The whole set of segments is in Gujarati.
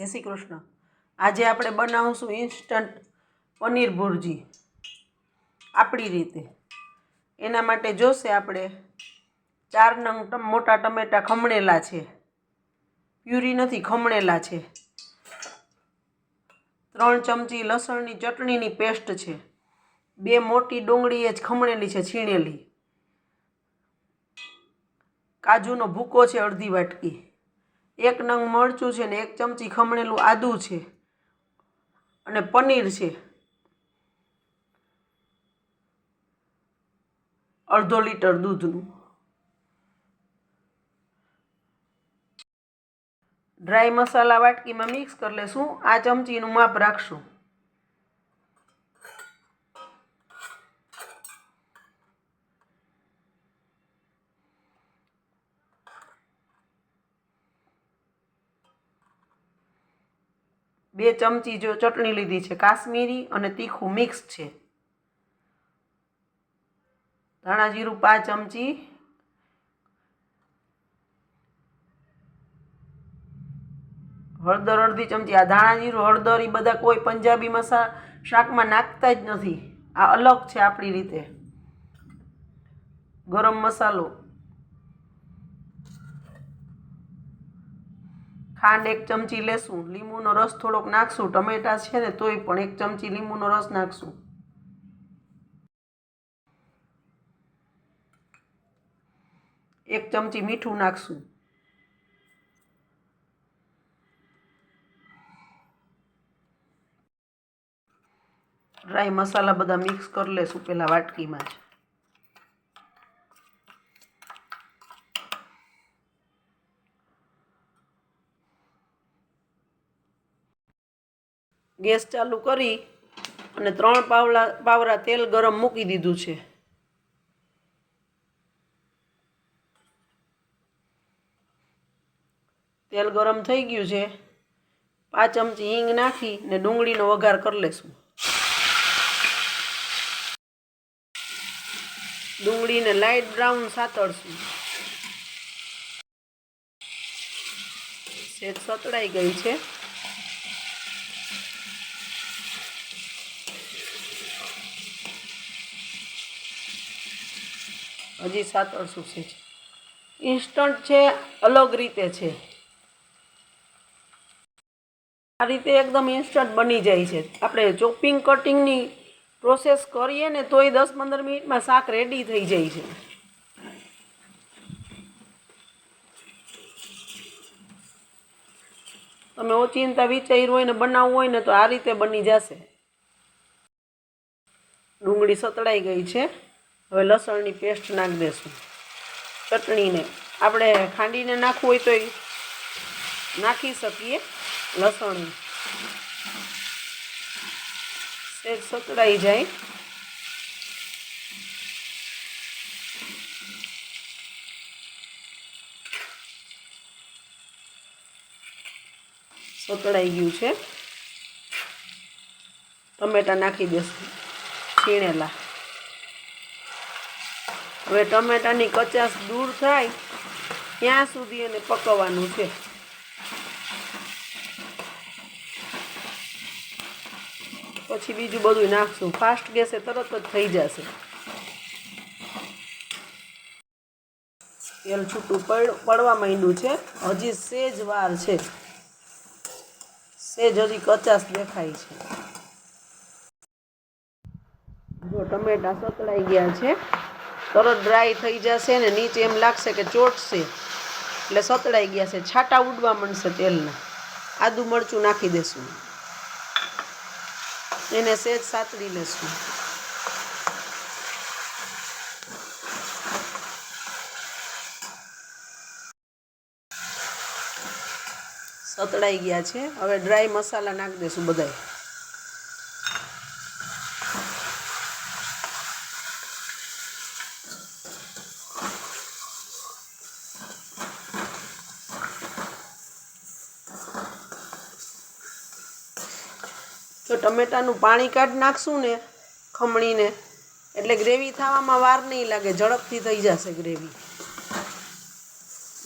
જય શ્રી કૃષ્ણ. આજે આપણે બનાવશું ઇન્સ્ટન્ટ પનીર ભુરજી. આપણી રીતે. એના માટે જોશે આપણે ચાર નંગ મોટા ટમેટાં ખમણેલા છે. પ્યુરી નથી, ખમણેલા છે. ત્રણ ચમચી લસણની ચટણીની પેસ્ટ છે. બે મોટી ડુંગળી એ જ ખમણેલી છે, છીણેલી. કાજુનો ભૂકો છે અડધી વાટકી. એક નંગ મરચું છે ને એક ચમચી ખમણેલું આદું છે. અને પનીર છે. અડધો લીટર દૂધનું. ડ્રાય મસાલા વાટકીમાં મિક્સ કરી લેશું. આ ચમચીનું માપ રાખશું. બે ચમચી જો ચટણી લીધી છે, કાશ્મીરી અને તીખું મિક્સ છે. ધાણા જીરું પાંચ ચમચી. હળદર અડધી ચમચી. આ ધાણા જીરું, હળદર એ બધા કોઈ પંજાબી મસા શાકમાં નાખતા જ નથી. આ અલગ છે આપણી રીતે. ગરમ મસાલો. ખાંડ એક ચમચી લેશું, લીંબુનો રસ થોડોક નાખશું, ટમેટા છે ને તોય પણ એક ચમચી લીંબુનો રસ નાખશું. એક ચમચી મીઠું નાખશું. ડ્રાય મસાલા બધા મિક્સ કરી લેશું પહેલાં વાટકીમાં જ. ગેસ ચાલુ કરી અને ત્રણ પાવલા પાવરા તેલ ગરમ મૂકી દીધું છે. તેલ ગરમ થઈ ગયું છે. પાંચ ચમચી હિંગ નાખી ને ડુંગળીનો વઘાર કરી લેશું. ડુંગળીને લાઇટ બ્રાઉન સાતળશું. સેજ સતળાઈ ગઈ છે. હજી સાત સાતળશું છે. ઇન્સ્ટન્ટ છે, અલગ રીતે છે. આ રીતે એકદમ ઇન્સ્ટન્ટ બની જાય છે. આપણે ચોપિંગ કટિંગની પ્રોસેસ કરીએ ને તોય દસ પંદર મિનિટમાં શાક રેડી થઈ જાય છે. તમે ઓચિંતા વિચાર્યું હોય ને બનાવવું હોય ને તો આ રીતે બની જશે. ડુંગળી સતળાઈ ગઈ છે. હવે લસણની પેસ્ટ નાખી દેશું. ચટણીને આપણે ખાંડીને નાખવું હોય તો નાખી શકીએ લસણ. સેજ સતળાઈ જાય. સતળાઈ ગયું છે. ટમેટા નાખી દેશું. છીણેલા. હવે ટમેટાની કચાશ દૂર થાય ત્યાં સુધી એને પકવવાનું છે. પછી બીજું બધું નાખશું. ફાસ્ટ ગેસે તરત જ થઈ જશે. તેલ છૂટું પડવા માંડ્યું છે. હજી સેજ વાર છે. સેજ હજી કચાશ દેખાય છે. જો ટમેટા સતળાઈ ગયા છે. તરત ડ્રાય થઈ જશે ને નીચે એમ લાગશે કે ચોટશે. એટલે સતળાઈ ગયા છે. છાટા ઉડવા માંડશે તેલના. આદુ મરચું નાખી દેશું. એને સેજ સાતડી લેશું. સતળાઈ ગયા છે. હવે ડ્રાય મસાલા નાખી દેશું બધાય. જો ટમેટાનું પાણી કાઢી નાખશું ને ખમણીને. એટલે ગ્રેવી થવામાં વાર નહીં લાગે, ઝડપથી થઈ જશે ગ્રેવી.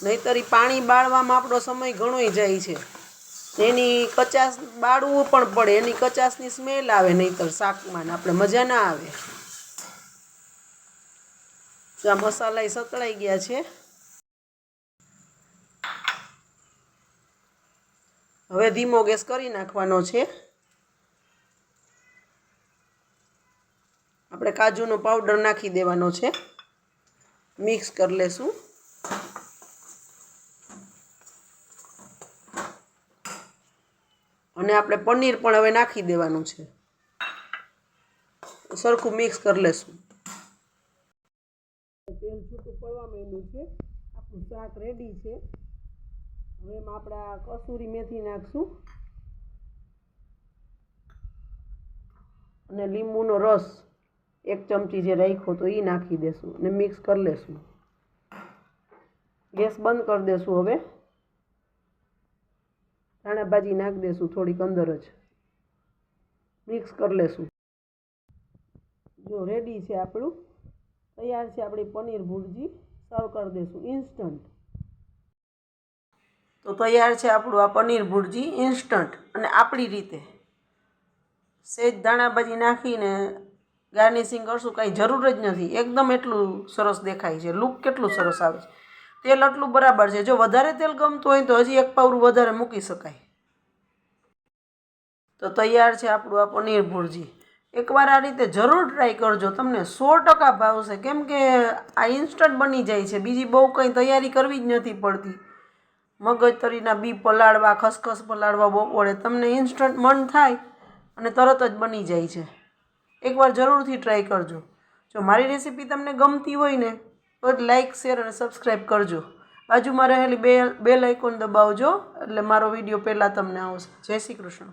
નહીંતર પાણી બાળવામાં આપણો સમય ઘણોય જાય છે. એની કચાસ બાળવું પણ પડે, એની કચાસની સ્મેલ આવે નહીંતર શાકમાં આપણે મજા ના આવે. જો આ મસાલા સતળાઈ ગયા છે. હવે ધીમો ગેસ કરી નાખવાનો છે. આપણે કાજુનો પાવડર નાખી દેવાનો છે. મિક્સ કરી લેશું. અને આપણે પનીર પણ હવે નાખી દેવાનું છે. સરખું મિક્સ કરી લેશું. તેલ છૂટું પડવા માંડ્યું છે. આપણું શાક રેડી છે. હવે એમાં આપણે કસૂરી મેથી નાખશું. અને લીંબુનો રસ. એક ચમચી જે રાખ્યો તો એ નાખી દેશું અને મિક્સ કરી લેશું. ગેસ બંધ કરી દેશું હવે. ધાણા ભાજી નાખી દેશું થોડીક અંદર જ. મિક્સ કરી લેશું. જો રેડી છે આપણું. તૈયાર છે આપણી પનીર ભુરજી. સર્વ કરી દેશું ઇન્સ્ટન્ટ તો તૈયાર છે આપણું આ પનીર ભુરજી ઇન્સ્ટન્ટ અને આપણી રીતે. સેજ ધાણાભાજી નાખીને ગાર્નિશિંગ કરશું, કાંઈ જરૂર જ નથી. એકદમ એટલું સરસ દેખાય છે. લુક કેટલું સરસ આવે છે. તેલ આટલું બરાબર છે. જો વધારે તેલ ગમતું હોય તો હજી એક પાવરું વધારે મૂકી શકાય. તો તૈયાર છે આપણું આ પનીર ભુરજી. એકવાર આ રીતે જરૂર ટ્રાય કરજો. તમને સો ટકા ભાવશે કેમ કે આ ઇન્સ્ટન્ટ બની જાય છે. બીજી બહુ કંઈ તૈયારી કરવી જ નથી પડતી. મગજતરીના બી પલાળવા, ખસખસ પલાળવા બપોરે. તમને ઇન્સ્ટન્ટ મન થાય અને તરત જ બની જાય છે. એકવાર જરૂરથી ટ્રાય કરજો. જો મારી રેસીપી તમને ગમતી હોય ને, તો લાઇક શેર અને સબસ્ક્રાઈબ કરજો. બાજુમાં રહેલી બે બેલ આઇકોન દબાવજો, એટલે મારો વીડિયો પહેલાં તમને આવશે. જય શ્રી કૃષ્ણ.